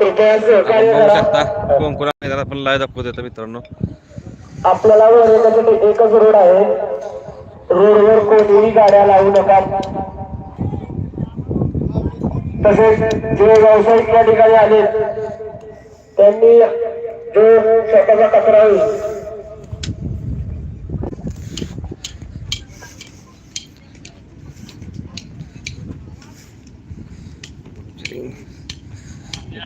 कृपया सहकार्य बघू करा. शकता कोंकुरा मैदानात पण लाईव्ह दाखवत येतं मित्रांनो. आपल्याला वर येण्यासाठी एकच रोड आहे. रोडवर कोणीही गाड्या लावू नका. तसेच जे व्यावसायिक या ठिकाणी आले त्यांनी जो स्वतःचा कचरा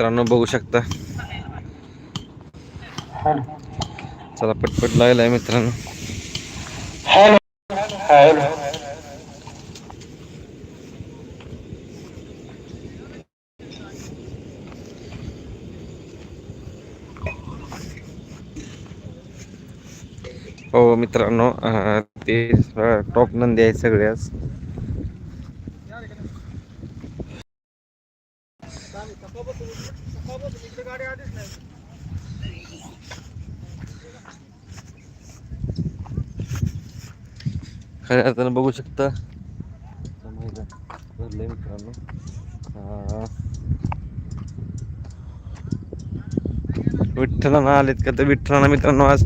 मित्रांनो बघू शकता. चला पटपट लावलाय मित्रांनो. हो मित्रांनो ते टॉप नंदी आहे सगळ्याच खऱ्या अर्थानं बघू शकता. भरलंय मित्रांनो. विठ्ठलाना आलेत का तर विठ्ठलाना मित्रांनो आज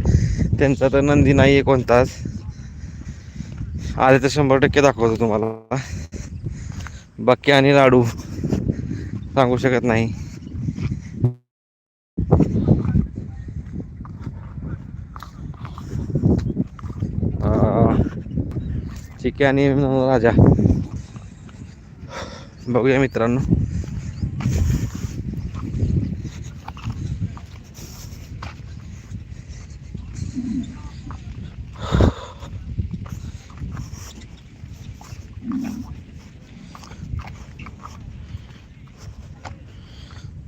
त्यांचा तर नंदी नाही आहे कोणताच आले तर शंभर टक्के दाखवतो तुम्हाला. बाकी आणि लाडू सांगू शकत नाही अं, चिके आणि राजा बघूया मित्रांनो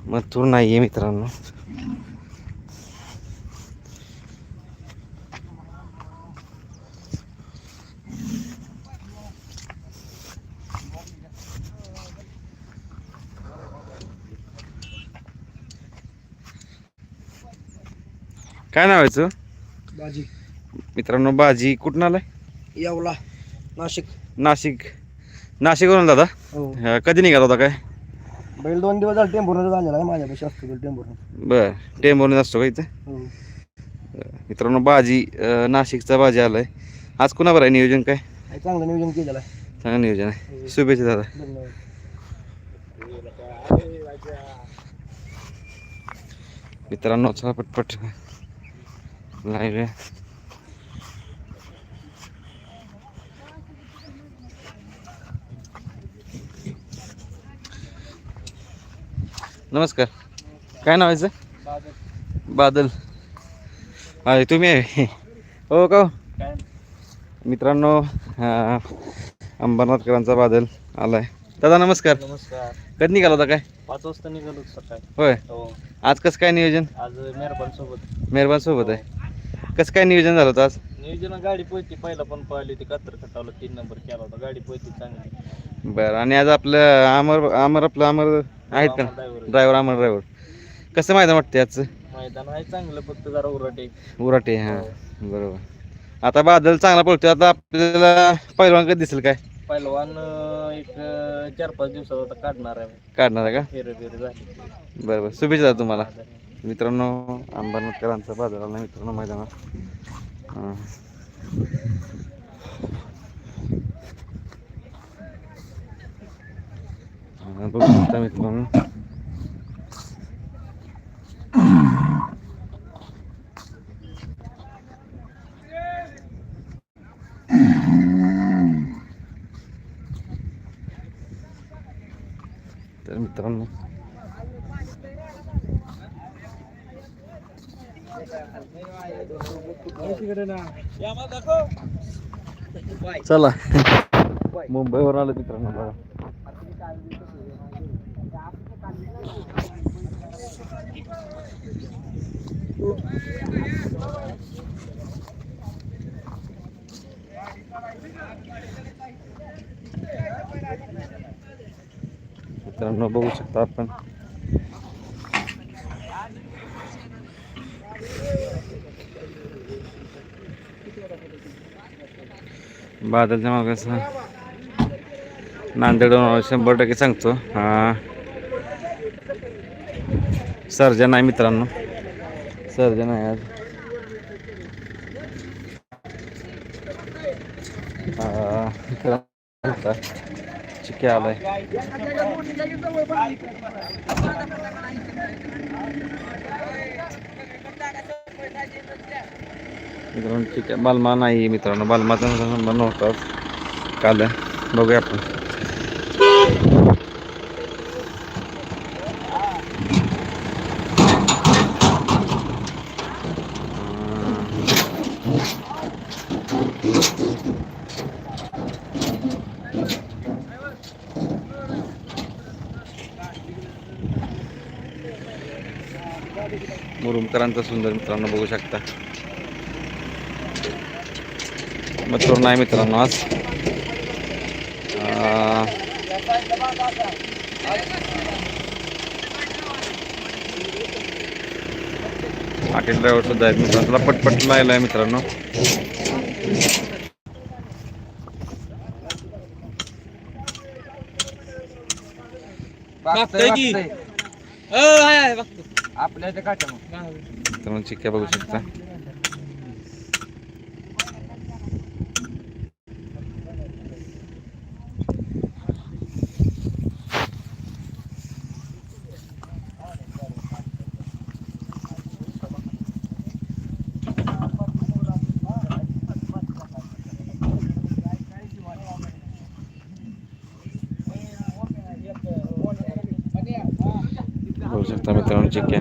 मथुर नाही आहे मित्रांनो काय नाव आहे याचं? बाजी. मित्रांनो बाजी कुठून आलाय? येवला नाशिक. नाशिक. नाशिकवरून दादा? हो. अं, कधी निघाला होता काय? बैल दोन दिवस झाले टेंभूरनं झालेला आहे माझ्यापाशी असतो बैल टेंभूरनं बर टेंबवरून असतो का इथं? हो. मित्रांनो बाजी अं, नाशिकचा बाजी आलाय. आज कुणावर आहे नियोजन काय? चांगलं नियोजन केलेलं आहे. चांगलं नियोजन आहे. शुभेच्छा दादा. धन्यवाद. मित्रांनो चला पटपट. आहे नमस्कार. काय नाव आहे? बादल. अरे तुम्ही आहे? हो का? हो? मित्रांनो अंबरनाथकरांचा बादल आलाय. दादा नमस्कार. नमस्कार. कधी निघाला होता काय? पाच वाजता निघालो सकाळी. होय. हो. आज कसं काय नियोजन? आज मेहरबान सोबत मेहरबान सोबत आहे कसं काय नियोजन झालं होतं आज? नियोजन गाडी पळती पहिला पण पळली होती कात्र खटावला तीन नंबर केला होता. गाडी पळती चांगली. बरं आणि आज आपलं अमर अमर आपलं अमर आहेत का? driver. ड्रायव्हर अमर ड्रायव्हर कसं मैदान वाटतं आजचं? मैदान आहे चांगलं फक्त जरा उराटे उराटे हां. बरोबर. आता बादल चांगला पळतोय. आता आपल्याला पहिलवान कधी दिसेल काय? पहिलवान अं, एक अं, चार पाच दिवसात आता काढणार आहे. काढणार आहे का? फेरे फेरे झाले. बरं बरं शुभेच्छा तुम्हाला. मित्रांनो अंबरनाथकरांचा बाजार आला मित्रांनो मैदानात हां. हां, बघू शकता मित्रांनो तर मित्रांनो चला मुंबईवर आलं मित्रांनो बघा मित्रांनो बघू शकता आपण बादलच्या मागाचा नांदेड शंभर टक्के सांगतो. हा. सर्जन आहे मित्रांनो. सर्जन आहे आज. चिके मित्रांनो, चिक्या आलाय. मित्रांनो चिक्या बालमा नाही मित्रांनो बालमाचा नंबर नव्हता काल बघूया आपण मुरुमकरांचा सुंदर मित्रांनो बघू शकता मथुर नाही मित्रांनो आज. पाटील ड्रायव्हर सुद्धा आहेत मित्रांनो. तुला पटपट लायला आहे मित्रांनो. मित्रांनो चिक्क्या बघू शकता बघू शकता मित्रांनो चिक्क्या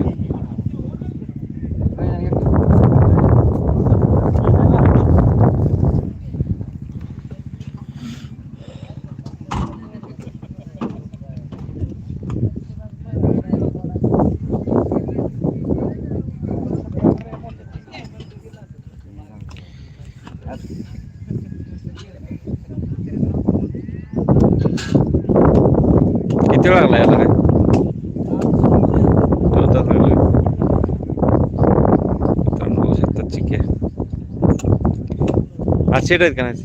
किती वेळ लागला याला काय दोन तास लागले मित्रांनो बघू शकता चिक्या आज शेट आहेत का नाही?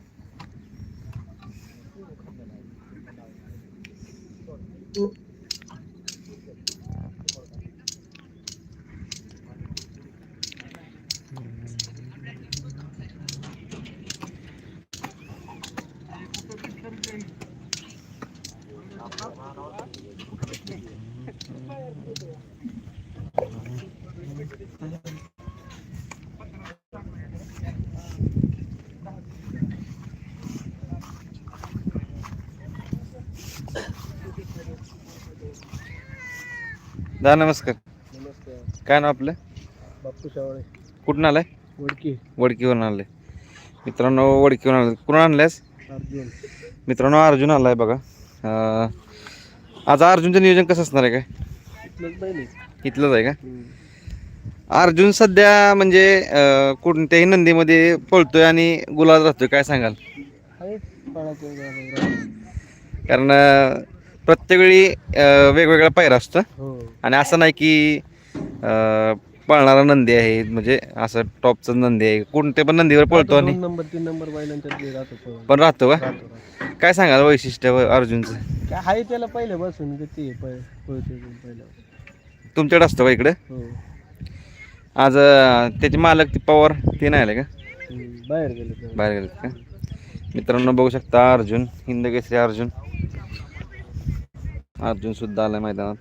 Mm-hmm. दा नमस्कार. काय नाव आपलं? बाप्पू शावळे. कुठून आलाय? वडकी. वडकीवरून आलाय. मित्रांनो वडकीवरून आलाय. कुणा आणल्यास? अर्जुन. मित्रांनो अर्जुन आलाय बघा. अं, आज अर्जुनचं नियोजन कसं असणार आहे काय? पहिले इथलंच आहे का? अर्जुन सध्या म्हणजे अं, कोणत्याही नंदीमध्ये पळतोय आणि गुलाल राहतोय. काय सांगाल? आहे कारण अं, प्रत्येक वेळी वेगवेगळा पायरा असतं. हो. आणि असं नाही की पळणारा नंदी आहे म्हणजे असं टॉपचा नंदी आहे. कोणते पण नंदीवर पळतो आणि नंबर तीन नंबर राहतो. पण राहतो का. काय सांगाल वैशिष्ट्य अर्जुनचं? काय आहे त्याला पहिले बसून तो तुमच्याकडे असतो का इकडे? हो. आज त्याचे मालक ते पवार ते नाही आले का? बाहेर गेले. बाहेर गेलेत का? मित्रांनो बघू शकता अर्जुन हिंद केसरी अर्जुन. अर्जुन सुद्धा आलाय मैदानात.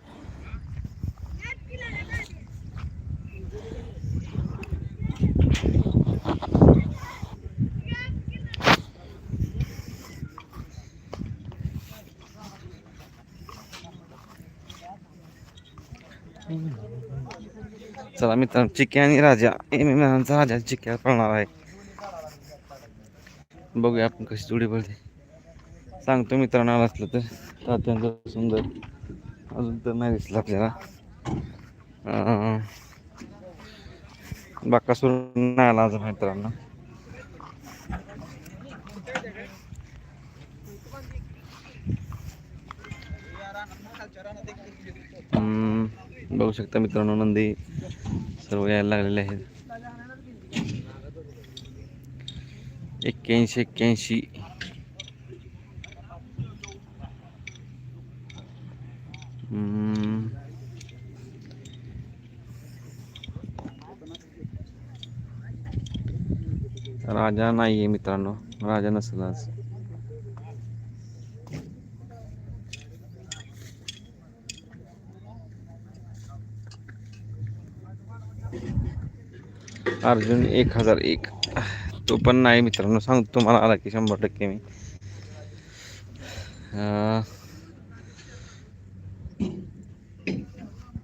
चला मित्रांनो चिक्या आणि राजा एम एम राजा चिक्या पळणार आहे. बघूया आपण कशी जोडी पडते सांगतो मित्रांनो आला असलं तर. तात्यांचं सुंदर. अजून तर नाही दिसलं आपल्याला. अं, बाकासूर नाही आला अजून मित्रांनो. बघू शकता मित्रांनो नंदी सर्व यायला लागलेले आहेत. एक्क्याऐंशी एक्क्याऐंशी. राजा नाही आहे मित्रांनो. राजा नसेल आज. अर्जुन एक हजार एक. तो पण नाही मित्रांनो. सांगतो तुम्हाला आला की शंभर टक्के मी.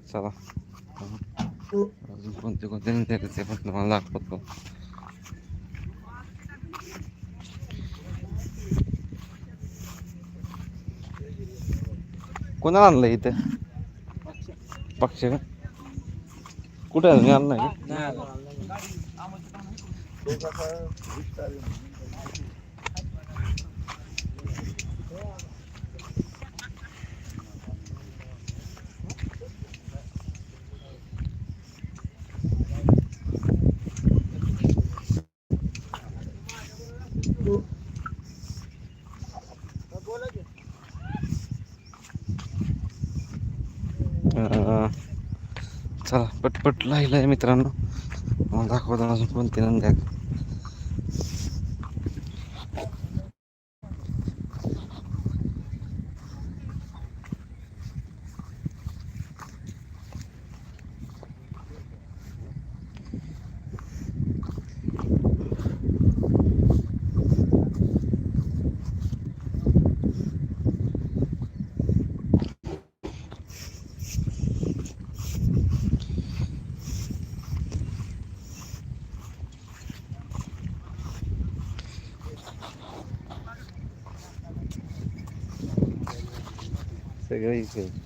चला. अजून कोणते कोणते नंतर पण तुम्हाला दाखवतो. कोणाला आणलं इथं? पक्ष का? कुठे आणलं नाही का? अं, चला पटपट लाईला आहे मित्रांनो. मला दाखवतो अजून कोणते नंद्या आहेत सगळे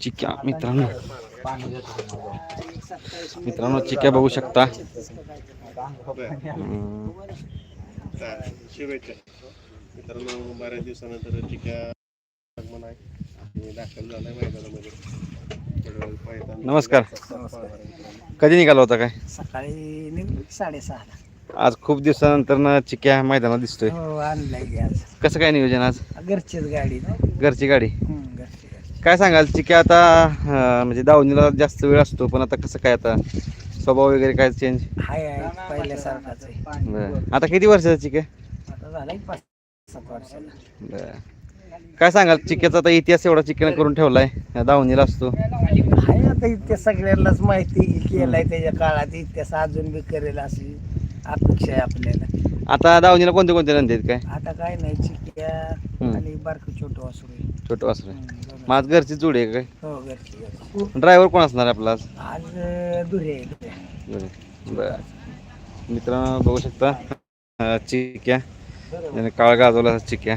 चिक्या. मित्रांनो. मित्रांनो चिक्या बघू शकता. मित्रांनो बऱ्याच दिवसानंतर चिक्या दाखल झालाय मैदानामध्ये. नमस्कार. कधी निघाला होता काय? सकाळी निघलो साडेसहाला. आज खूप दिवसानंतर ना चिक्या मैदानात दिसतोय. हो कसं काय नियोजन आज? घरचीच गाडी घरची गाडी. काय सांगाल? चिक्या आता म्हणजे दावणीला जास्त वेळ असतो पण आता कसं काय आता? स्वभाव वगैरे काय चेंज हाय आहे पहिल्यासारखाच आहे. बरं. आता किती वर्षाचा चिक्या आता झालाय पाच सात वर्षाला. बरं. काय सांगाल? चिक्याचा आता इतिहास एवढा चिक्यानं करून ठेवलाय दावणीला असतो. हाय आता इतिहास सगळ्यांनाच माहिती केलाय त्याच्या काळात. इतिहास अजून बी करेल अशी अपेक्षा आहे आपल्याला. आता दावणीला कोणते कोणते नंदी आहेत काय? आता काय नाही चिक्या. आणि बारकं छोटं वासरू आहे. छोटं वासरू. माझ घरची जोडी आहे काय? हो घरची ड्रायव्हर कोण असणार आहे आपला आज? आज अं, दुरे आहे दुरे. बरं बरं. मित्रांनो बघू शकता. अं, चिक्या. त्याने काळ गाजवला चिक्या.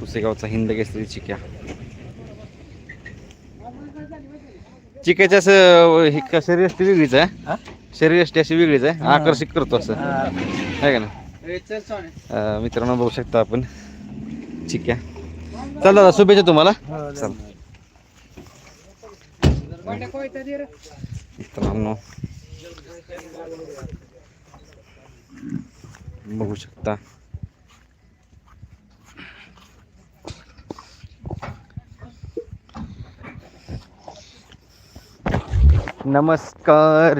पुसेगावचा हिंद केसरी चिक्या. चिक्याच्या असं ही का शरीरयष्टी वेगळीच हा? आहे शरीरयष्टी अशी वेगळीच आहे. हा. आकर्षित करतो असं. हा. आहे का ना अं, मित्रांनो बघू शकता आपण. चिक्या. चल दादा शुभेच्छा तुम्हाला. हो, चल. मित्रांनो बघू शकता. नमस्कार.